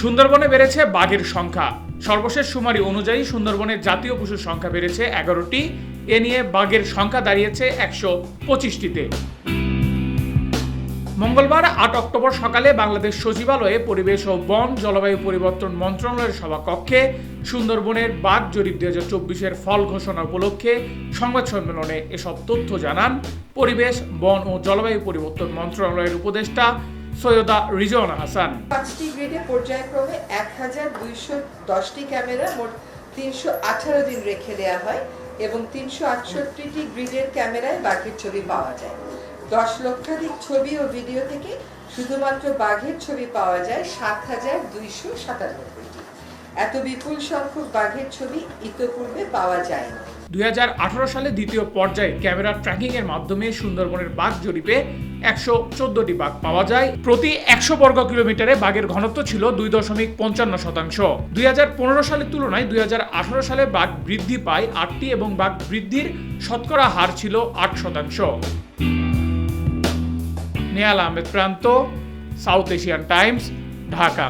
সুন্দরবনে বেড়েছে বাঘের সংখ্যা। সর্বশেষ শুমারি অনুযায়ী সুন্দরবনের জাতীয় পশুর সংখ্যা বেড়েছে এগারোটি। এ নিয়ে বাঘের সংখ্যা দাঁড়িয়েছে একশো পঁচিশটিতে। মঙ্গলবার আট অক্টোবর সকালে বাংলাদেশ সচিবালয়ে পরিবেশ ও বন জলবায়ু পরিবর্তন মন্ত্রণালয়ের সভাকক্ষে সুন্দরবনের বাঘ জরিপ দুই হাজার চব্বিশের ফল ঘোষণা উপলক্ষে সংবাদ সম্মেলনে এসব তথ্য জানান পরিবেশ, বন ও জলবায়ু পরিবর্তন মন্ত্রণালয়ের উপদেষ্টা সৈয়দা রিজওয়ানা হাসান। পাঁচটি গ্রেডে পর্যায়ক্রমে এক হাজার দুইশো দশটি ক্যামেরা মোট তিনশো আঠারো দিন রেখে দেওয়া হয় এবং তিনশো আটষট্টিটি গ্রিডের ক্যামেরায় বাঘের ছবি পাওয়া যায়। দশ লক্ষাধিক ছবি ও ভিডিও থেকে শুধুমাত্র বাঘের ছবি পাওয়া যায় সাত হাজার দুইশো সাতানব্বইটি। এত বিপুল সংখ্যক বাঘের ছবি ইতোপূর্বে পাওয়া যায়নি। দুই হাজার আঠারো সালে দ্বিতীয় পর্যায়ে ক্যামেরা ট্র্যাকিং এর মাধ্যমে সুন্দরবনের বাঘ জরিপে একশো চোদ্দটি বাঘ পাওয়া যায়। প্রতি একশো বর্গ কিলোমিটারে বাঘের ঘনত্ব ছিল দুই দশমিক পঞ্চান্ন শতাংশ। দুই হাজার পনেরো সালের তুলনায় দুই হাজার আঠারো সালে বাঘ বৃদ্ধি পায় আটটি এবং বাঘ বৃদ্ধির শতকরা হার ছিল আট শতাংশ। নেয়াল আহমেদ প্রান্ত, সাউথ এশিয়ান টাইমস, ঢাকা।